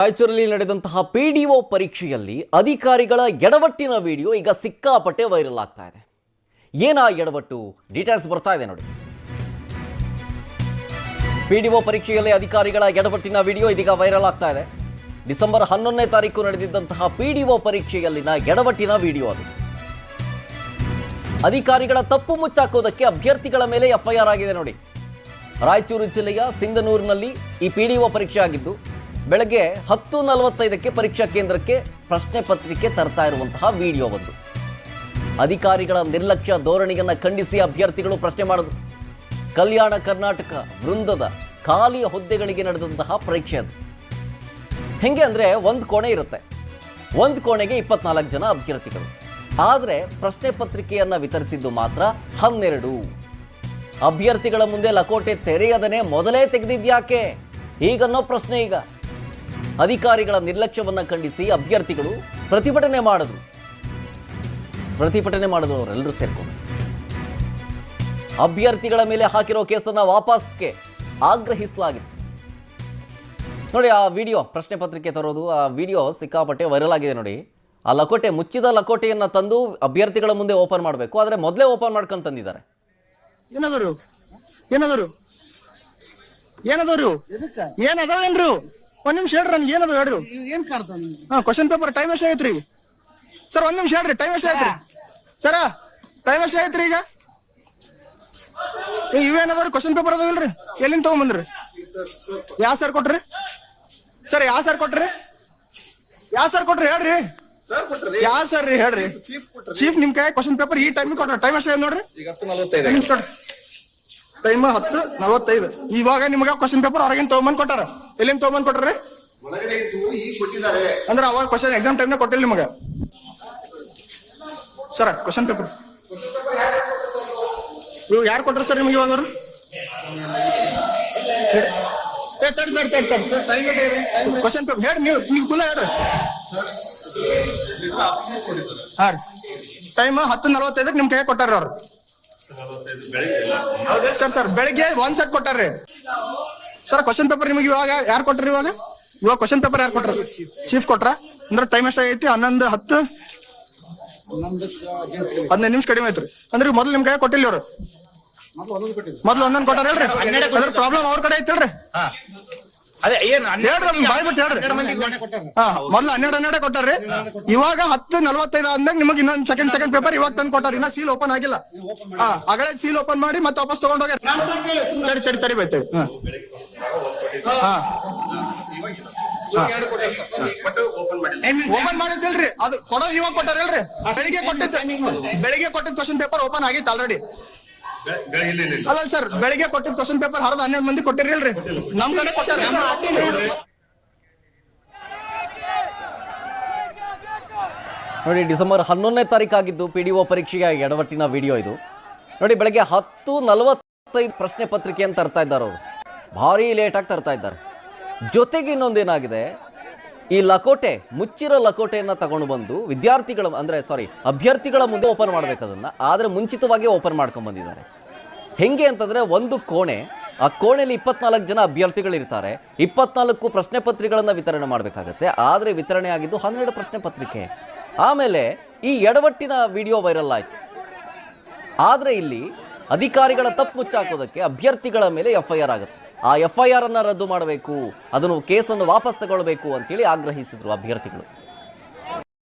ರಾಯಚೂರಲ್ಲಿ ನಡೆದಂತಹ P D ಒ ಪರೀಕ್ಷೆಯಲ್ಲಿ ಅಧಿಕಾರಿಗಳ ಎಡವಟ್ಟಿನ ವಿಡಿಯೋ ಈಗ ಸಿಕ್ಕಾಪಟ್ಟೆ ವೈರಲ್ ಆಗ್ತಾ ಇದೆ. ಏನಾ ಎಡವಟ್ಟು? ಡೀಟೇಲ್ಸ್ ಬರ್ತಾ ಇದೆ ನೋಡಿ. ಪಿ ಡಿ ಒ ಪರೀಕ್ಷೆಯಲ್ಲಿ ಅಧಿಕಾರಿಗಳ ಎಡವಟ್ಟಿನ ವಿಡಿಯೋ ಇದೀಗ ವೈರಲ್ ಆಗ್ತಾ ಇದೆ. ಡಿಸೆಂಬರ್ ಹನ್ನೊಂದನೇ ತಾರೀಕು ನಡೆದಿದ್ದಂತಹ ಪಿ ಡಿ ಒ ಪರೀಕ್ಷೆಯಲ್ಲಿನ ಎಡವಟ್ಟಿನ ವಿಡಿಯೋ ಅದು. ಅಧಿಕಾರಿಗಳ ತಪ್ಪು ಮುಚ್ಚಾಕೋದಕ್ಕೆ ಅಭ್ಯರ್ಥಿಗಳ ಮೇಲೆ ಎಫ್ಐಆರ್ ಆಗಿದೆ ನೋಡಿ. ರಾಯಚೂರು ಜಿಲ್ಲೆಯ ಸಿಂಧನೂರಿನಲ್ಲಿ ಈ ಪಿ ಡಿ ಒ ಪರೀಕ್ಷೆ ಆಗಿದ್ದು ಬೆಳಗ್ಗೆ ಹತ್ತು ನಲವತ್ತೈದಕ್ಕೆ ಪರೀಕ್ಷಾ ಕೇಂದ್ರಕ್ಕೆ ಪ್ರಶ್ನೆ ಪತ್ರಿಕೆ ತರ್ತಾ ಇರುವಂತಹ ವಿಡಿಯೋ ಒಂದು. ಅಧಿಕಾರಿಗಳ ನಿರ್ಲಕ್ಷ್ಯ ಧೋರಣೆಯನ್ನು ಖಂಡಿಸಿ ಅಭ್ಯರ್ಥಿಗಳು ಪ್ರಶ್ನೆ ಮಾಡಿದ್ರು ಕಲ್ಯಾಣ ಕರ್ನಾಟಕ ವೃಂದದ ಖಾಲಿ ಹುದ್ದೆಗಳಿಗೆ ನಡೆದಂತಹ ಪರೀಕ್ಷೆ ಅದು. ಹೆಂಗೆ ಅಂದರೆ ಒಂದು ಕೋಣೆ ಇರುತ್ತೆ. ಒಂದು ಕೋಣೆಗೆ ಇಪ್ಪತ್ನಾಲ್ಕು ಜನ ಅಭ್ಯರ್ಥಿಗಳು. ಆದರೆ ಪ್ರಶ್ನೆ ಪತ್ರಿಕೆಯನ್ನು ವಿತರಿಸಿದ್ದು ಮಾತ್ರ ಹನ್ನೆರಡು. ಅಭ್ಯರ್ಥಿಗಳ ಮುಂದೆ ಲಕೋಟೆ ತೆರೆಯದನೆ ಮೊದಲೇ ತೆಗೆದಿದ್ಯಾಕೆ ಈಗನ್ನೋ ಪ್ರಶ್ನೆ ಈಗ. ಅಧಿಕಾರಿಗಳ ನಿರ್ಲಕ್ಷ್ಯವನ್ನು ಖಂಡಿಸಿ ಅಭ್ಯರ್ಥಿಗಳು ಪ್ರತಿಭಟನೆ ಮಾಡಿದ್ರು. ಪ್ರತಿಭಟನೆ ಮಾಡಿದ್ರು ಅವರೆಲ್ಲರೂ ಸೇರ್ಕೊಂಡು. ಅಭ್ಯರ್ಥಿಗಳ ಮೇಲೆ ಹಾಕಿರೋ ಕೇಸನ್ನ ವಾಪಸ್ಗೆ ಆಗ್ರಹಿಸಲಾಗಿತ್ತು. ನೋಡಿ ಆ ವಿಡಿಯೋ ಪ್ರಶ್ನೆ ಪತ್ರಿಕೆ ತರೋದು ಆ ವಿಡಿಯೋ ಸಿಕ್ಕಾಪಟ್ಟೆ ವೈರಲ್ ಆಗಿದೆ ನೋಡಿ. ಆ ಲಕೋಟೆ ಮುಚ್ಚಿದ ಲಕೋಟೆಯನ್ನ ತಂದು ಅಭ್ಯರ್ಥಿಗಳ ಮುಂದೆ ಓಪನ್ ಮಾಡಬೇಕು. ಆದರೆ ಮೊದಲೇ ಓಪನ್ ಮಾಡ್ಕೊಂಡು ತಂದಿದ್ದಾರೆ. ಏನದರು ಏನದರು ಒಂದ್ ನಿಮಿಷ ಹೇಳ್ರಿ ನನ್ಗೆ ಏನದು ಹೇಳ್ರಿ. ಏನ್ ಕಾಡ್ತಾವ ನಿಮ್ಗೆ? ಹಾ ಕ್ವಶನ್ ಪೇಪರ್ ಟೈಮ್ ಎಷ್ಟ ಐತ್ರಿ ಸರ್ ಒಂದ್ ನಿಮಿಷ ಹೇಳ್ರಿ ಟೈಮ್ ಎಷ್ಟು ಐತ್ರಿ ಸರ. ಟೈಮ್ ಎಷ್ಟು ಐತ್ರಿ ಈಗ? ಏ, ಇವೇನದಾವ್ರಿ ಕ್ವಶನ್ ಪೇಪರ್ ಅದಾವಿಲ್ರಿ ಎಲ್ಲಿಂದ ತಗೊಂಬಂದ್ರಿ? ಯಾವ ಸರ್ ಕೊಟ್ರಿ? ಸರ್ ಯಾವ ಸರ್ ಕೊಟ್ರಿ? ಯಾವ ಸರ್ ಕೊಟ್ರಿ ಹೇಳ್ರಿ. ಸರ್ ಕೊಟ್ರಿ. ಯಾವ ಸರ್ ರೀ ಹೇಳ್ರಿ. ಚೀಫ್ ಕೊಟ್ರಿ. ಚೀಫ್ ನಿಮ್ ಕೈ ಕ್ವಶನ್ ಪೇಪರ್ ಈ ಟೈಮಿಗೆ ಕೊಟ್ರಿ ಟೈಮ್ ಎಷ್ಟ ಐತೆ ನೋಡ್ರಿ? ಈಗ ಹತ್ತು ನಲವತ್ತೈದು ಟೈಮ್ ಹತ್ತು ನಲವತ್ತೈದು. ಇವಾಗ ನಿಮ್ಗೆ ಕ್ವಶನ್ ಪೇಪರ್ ಹೊರಗಿನ ತಗೊಂಬಂದ್ ಕೊಟ್ಟಾರ. ಎಲ್ಲಿಂದ ತಗೊಂಡ್ ಕೊಟ್ರಿ? ಒಳಗಡೆ ಇದ್ದು ಈಗ ಕೊಟ್ಟಿದ್ದಾರೆ. ಅಂದ್ರೆ ಅವಾಗ ಕ್ವಶನ್ ಎಕ್ಸಾಮ್ ಟೈಮ್ನ ಕೊಟ್ಟಿಲ್ಲ ನಿಮಗೆ? ಸರ್ ಕ್ವಶನ್ ಪೇಪರ್ ಇವ್ ಯಾರು ಕೊಟ್ರ ಸರ್ ನಿಮಗೆ ಇವಾಗ ಅವ್ರು? ಏ ತಡಿ ತಡಿ ತಡಿ ತಡಿ. ಸರ್ ಟೈಮ್ ಕ್ವಶನ್ ಪೇಪರ್ ಹೇಳಿ ನೀವು ನೀವು ಕುಲ ಹೇಳ್ರಿ. ಹಾ ರೀ. ಟೈಮ್ ಹತ್ತು ನಲವತ್ತೈದಕ್ಕೆ ನಿಮ್ ಕೈ ಕೊಟ್ಟಾರ ಅವ್ರು. ಸರ್ ಸರ್ ಬೆಳಿಗ್ಗೆ ಒಂದ್ ಸೆಟ್ ಕೊಟ್ಟಾರ್ರಿ. ಸರ್ ಕ್ವಶನ್ ಪೇಪರ್ ನಿಮಗೆ ಇವಾಗ ಯಾರು ಕೊಟ್ರಿ ಇವಾಗ? ಇವಾಗ ಕ್ವಶನ್ ಪೇಪರ್ ಯಾರು ಕೊಟ್ರ? ಚೀಫ್ ಕೊಟ್ರ? ಅಂದ್ರೆ ಟೈಮ್ ಎಷ್ಟಾಗೈತಿ ಹನ್ನೊಂದು ಹತ್ತು? ಹದಿನೈದು ನಿಮಿಷ ಕಡಿಮೆ ಐತ್ರಿ ಅಂದ್ರೆ ಮೊದಲು ನಿಮ್ ಕೈ ಕೊಟ್ಟಿಲ್ಲ ಇವ್ರು. ಮೊದ್ಲು ಒಂದೊಂದು ಕೊಟ್ಟಾರ ಹೇಳ್ರಿ. ಅದ್ರ ಪ್ರಾಬ್ಲಮ್ ಅವ್ರ ಕಡೆ ಐತಿ ಹೇಳ್ರಿ ಅದನ್ನ ಬಾಯ್ ಬಿಟ್ಟು ಹೇಳ್ರಿ. ಹಾ ಮೊದ್ಲು ಹನ್ನೆರಡು ಹನ್ನೆರಡು ಕೊಟ್ಟಾರ್ರಿ ಇವಾಗ ಹತ್ತು ನಲವತ್ತೈದು ಆದ್ಮೇಲೆ ನಿಮಗೆ ಇನ್ನೊಂದು ಸೆಕೆಂಡ್ ಸೆಕೆಂಡ್ ಪೇಪರ್ ಇವಾಗ ತಂದು ಕೊಟ್ಟಾರ. ಇನ್ನ ಸೀಲ್ ಓಪನ್ ಆಗಿಲ್ಲ. ಹಾ ಆಗಲೇ ಸೀಲ್ ಓಪನ್ ಮಾಡಿ ಮತ್ತೆ ವಾಪಸ್ ತಗೊಂಡೋಗ್ಯಾರ ತಡಿ ತಡಿ ತಡಿ ಬೈತೇವೆ. ಹಾ. ಹಾ. ಓಪನ್ ಮಾಡಿದ್ದಿಲ್ರಿ. ಅದು ಕೊಡೋದು ಇವಾಗ ಕೊಟ್ಟಾರ ಹೇಳ್ರಿ ಬೆಳಿಗ್ಗೆ ಕೊಟ್ಟಿದ್ದ ಬೆಳಿಗ್ಗೆ ಕೊಟ್ಟಿದ್ದ ಕ್ವಶನ್ ಪೇಪರ್ ಓಪನ್ ಆಗಿತ್ತು ಆಲ್ರೆಡಿ ಅಲ್ಲ ಸರ್ ಬೆಳಿಗ್ಗೆ ಕೊಟ್ಟಿದ್ದ ಕ್ವಶನ್ ಪೇಪರ್ ಹರಿದ ಹನ್ನೆರಡು ಮಂದಿ ಕೊಟ್ಟಿರಿಲ್ರಿ ನಮ್ ಕಡೆ ಕೊಟ್ಟಾರ. ನೋಡಿ ಡಿಸೆಂಬರ್ ಹನ್ನೊಂದನೇ ತಾರೀಕಾಗಿದ್ದು ಪಿ ಡಿ ಒ ಪರೀಕ್ಷೆಗೆ ಎಡವಟ್ಟಿನ ವಿಡಿಯೋ ಇದು. ನೋಡಿ ಬೆಳಗ್ಗೆ ಹತ್ತು ನಲವತ್ತೈದು ಪ್ರಶ್ನೆ ಪತ್ರಿಕೆ ಅಂತ ತರ್ತಾ ಇದ್ದಾರೆ ಅವರು. ಭಾರಿ ಲೇಟಾಗಿ ತರ್ತಾ ಇದ್ದಾರೆ. ಜೊತೆಗೆ ಇನ್ನೊಂದೇನಾಗಿದೆ ಈ ಲಕೋಟೆ, ಮುಚ್ಚಿರೋ ಲಕೋಟೆಯನ್ನು ತಗೊಂಡು ಬಂದು ವಿದ್ಯಾರ್ಥಿಗಳ, ಅಂದರೆ ಸಾರಿ ಅಭ್ಯರ್ಥಿಗಳ ಮುಂದೆ ಓಪನ್ ಮಾಡಬೇಕದನ್ನು, ಆದರೆ ಮುಂಚಿತವಾಗಿ ಓಪನ್ ಮಾಡ್ಕೊಂಡು ಬಂದಿದ್ದಾರೆ. ಹೆಂಗೆ ಅಂತಂದರೆ ಒಂದು ಕೋಣೆ, ಆ ಕೋಣೆಯಲ್ಲಿ ಇಪ್ಪತ್ನಾಲ್ಕು ಜನ ಅಭ್ಯರ್ಥಿಗಳಿರ್ತಾರೆ. ಇಪ್ಪತ್ನಾಲ್ಕು ಪ್ರಶ್ನೆ ಪತ್ರಿಕೆಗಳನ್ನು ವಿತರಣೆ ಮಾಡಬೇಕಾಗತ್ತೆ. ಆದರೆ ವಿತರಣೆ ಆಗಿದ್ದು ಹನ್ನೆರಡು ಪ್ರಶ್ನೆ ಪತ್ರಿಕೆ. ಆಮೇಲೆ ಈ ಎಡವಟ್ಟಿನ ವಿಡಿಯೋ ವೈರಲ್ ಆಯಿತು. ಆದರೆ ಇಲ್ಲಿ ಅಧಿಕಾರಿಗಳ ತಪ್ಪು ಮುಚ್ಚಾಕೋದಕ್ಕೆ ಅಭ್ಯರ್ಥಿಗಳ ಮೇಲೆ ಎಫ್ ಐ ಆರ್ ಆಗುತ್ತೆ. ಆ ಎಫ್ ಐ ಆರ್ ಅನ್ನ ರದ್ದು ಮಾಡಬೇಕು. ಅದನ್ನು ಕೇಸನ್ನು ವಾಪಸ್ ತಗೊಳ್ಬೇಕು ಅಂತೇಳಿ ಆಗ್ರಹಿಸಿದ್ರು ಅಭ್ಯರ್ಥಿಗಳು.